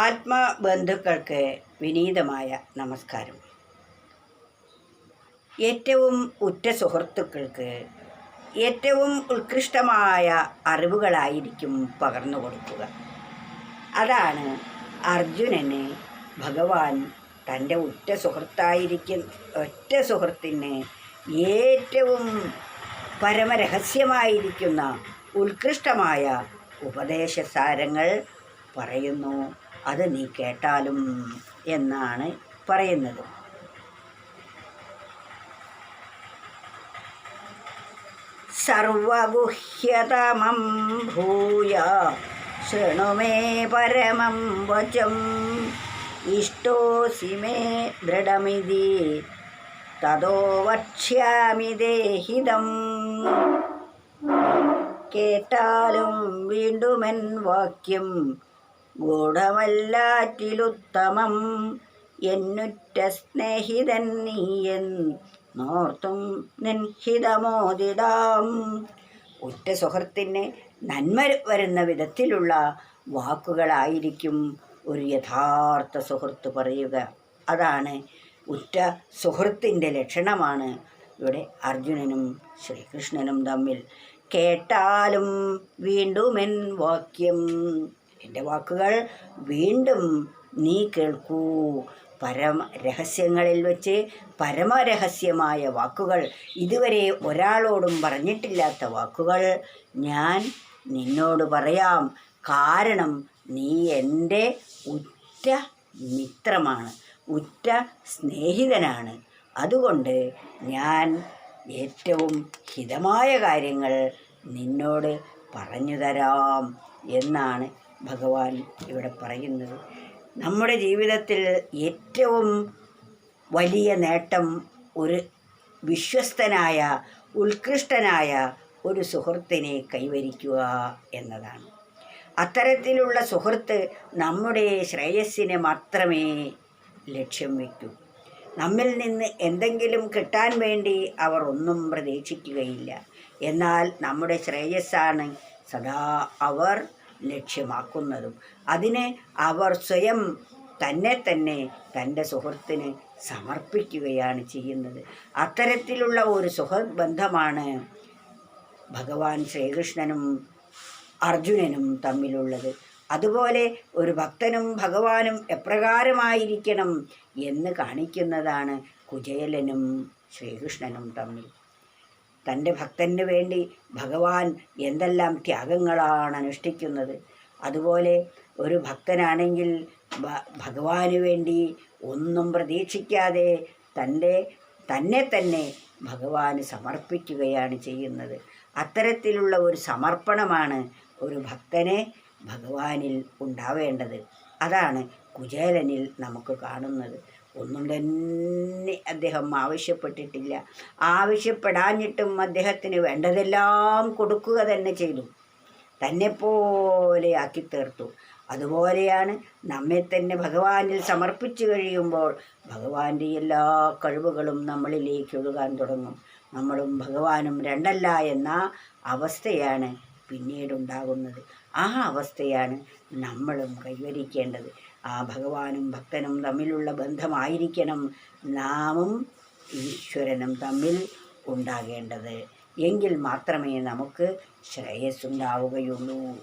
ആത്മബന്ധുക്കൾക്ക് വിനീതമായ നമസ്കാരം. ഏറ്റവും ഉറ്റ സുഹൃത്തുക്കൾക്ക് ഏറ്റവും ഉത്കൃഷ്ടമായ അറിവുകളായിരിക്കും പകർന്നു കൊടുക്കുക. അതാണ് അർജുനന് ഭഗവാൻ തന്റെ ഉറ്റ സുഹൃത്തായിരിക്കും ഒറ്റ സുഹൃത്തിന് ഏറ്റവും പരമരഹസ്യമായിരിക്കുന്ന ഉത്കൃഷ്ടമായ ഉപദേശസാരങ്ങൾ പറയുന്നു. അത് നീ കേട്ടാലും എന്നാണ് പറയുന്നത്. സർവഗുഹ്യതമം ഭൂയ ശൃണുമേ പരമം വചം ഇഷ്ടോസി മേ ദൃഢമിതി തതോ വക്ഷ്യാമി ദേഹിതം. കേട്ടാലും വീണ്ടുമെൻ വാക്യം ഗൂഢമല്ലാറ്റിലുത്തമം. എന്നുറ്റ സ്നേഹിതൻ നീയൻ നോർത്തും നിൻഹിതമോദിതാം ഒറ്റ സുഹൃത്തിന് നന്മ വരുന്ന വിധത്തിലുള്ള വാക്കുകളായിരിക്കും ഒരു യഥാർത്ഥ സുഹൃത്ത് പറയുക. അതാണ് ഉറ്റ സുഹൃത്തിന്റെ ലക്ഷണമാണ് ഇവിടെ അർജുനനും ശ്രീകൃഷ്ണനും തമ്മിൽ. കേട്ടാലും വീണ്ടും എൻ വാക്യം. എന്റെ വാക്കുകൾ വീണ്ടും നീ കേൾക്കൂ. പരമ രഹസ്യങ്ങളിൽ വെച്ച് പരമരഹസ്യമായ വാക്കുകൾ ഇതുവരെ ഒരാളോടും പറഞ്ഞിട്ടില്ലാത്ത വാക്കുകൾ ഞാൻ നിന്നോട് പറയാം. കാരണം നീ എന്റെ ഉറ്റ മിത്രമാണ് ഉറ്റ സ്നേഹിതനാണ്. അതുകൊണ്ട് ഞാൻ ഏറ്റവും ഹിതമായ കാര്യങ്ങൾ നിന്നോട് പറഞ്ഞു തരാം എന്നാണ് ഭഗവാൻ ഇവിടെ പറയുന്നത്. നമ്മുടെ ജീവിതത്തിൽ ഏറ്റവും വലിയ നേട്ടം ഒരു വിശ്വസ്തനായ ഉത്കൃഷ്ടനായ ഒരു സുഹൃത്തിനെ കൈവരിക്കുക എന്നതാണ്. അത്തരത്തിലുള്ള സുഹൃത്ത് നമ്മുടെ ശ്രേയസ്സിനെ മാത്രമേ ലക്ഷ്യം വയ്ക്കൂ. നമ്മിൽ നിന്ന് എന്തെങ്കിലും കിട്ടാൻ വേണ്ടി അവർ ഒന്നും പ്രതീക്ഷിക്കുകയില്ല. എന്നാൽ നമ്മുടെ ശ്രേയസ്സാണ് സദാ അവർ ലക്ഷ്യമാക്കുന്നതും. അതിനെ അവർ സ്വയം തന്നെ തന്നെ തന്റെ സുഹൃത്തിന് സമർപ്പിക്കുകയാണ് ചെയ്യുന്നത്. അത്തരത്തിലുള്ള ഒരു സുഹൃത് ബന്ധമാണ് ഭഗവാൻ ശ്രീകൃഷ്ണനും അർജുനനും തമ്മിലുള്ളത്. അതുപോലെ ഒരു ഭക്തനും ഭഗവാനും എപ്രകാരമായിരിക്കണം എന്ന് കാണിക്കുന്നതാണ് കുചേലനും ശ്രീകൃഷ്ണനും തമ്മിൽ. തന്റെ ഭക്തന് വേണ്ടി ഭഗവാൻ എന്തെല്ലാം ത്യാഗങ്ങളാണ് അനുഷ്ഠിക്കുന്നത്. അതുപോലെ ഒരു ഭക്തനാണെങ്കിൽ ഭഗവാന് വേണ്ടി ഒന്നും പ്രതീക്ഷിക്കാതെ തന്റെ തന്നെ തന്നെ ഭഗവാന് സമർപ്പിക്കുകയാണ് ചെയ്യുന്നത്. അത്തരത്തിലുള്ള ഒരു സമർപ്പണമാണ് ഒരു ഭക്തനെ ഭഗവാനിൽ ഉണ്ടാവേണ്ടത്. അതാണ് കുചേലനിൽ നമുക്ക് കാണുന്നത്. ഒന്നും തന്നെ അദ്ദേഹം ആവശ്യപ്പെട്ടിട്ടില്ല. ആവശ്യപ്പെടാഞ്ഞിട്ടും അദ്ദേഹത്തിന് വേണ്ടതെല്ലാം കൊടുക്കുക തന്നെ ചെയ്തു. തന്നെപ്പോലെ ആക്കി തീർത്തു. അതുപോലെയാണ് നമ്മെ തന്നെ ഭഗവാനിൽ സമർപ്പിച്ചു കഴിയുമ്പോൾ ഭഗവാന്റെ എല്ലാ കഴിവുകളും നമ്മളിലേക്ക് ഒഴുകാൻ തുടങ്ങും. നമ്മളും ഭഗവാനും രണ്ടല്ല എന്ന അവസ്ഥയാണ് പിന്നീടുണ്ടാകുന്നത്. ആ അവസ്ഥയാണ് നമ്മളും കൈവരിക്കേണ്ടത്. ആ ഭഗവാനും ഭക്തനും തമ്മിലുള്ള ബന്ധമായിരിക്കണം നാമും ഈശ്വരനും തമ്മിൽ ഉണ്ടാകേണ്ടത്. എങ്കിൽ മാത്രമേ നമുക്ക് ശ്രേയസ്സുണ്ടാവുകയുള്ളൂ.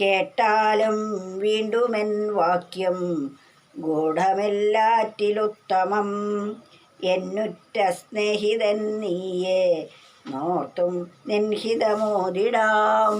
കേട്ടാലും വീണ്ടുമെൻ വാക്യം ഗൂഢമെല്ലാറ്റിലുത്തമം. എന്നുറ്റ സ്നേഹിതൻ നീയേ നോർത്തും നിൻഹിതമോദിടാം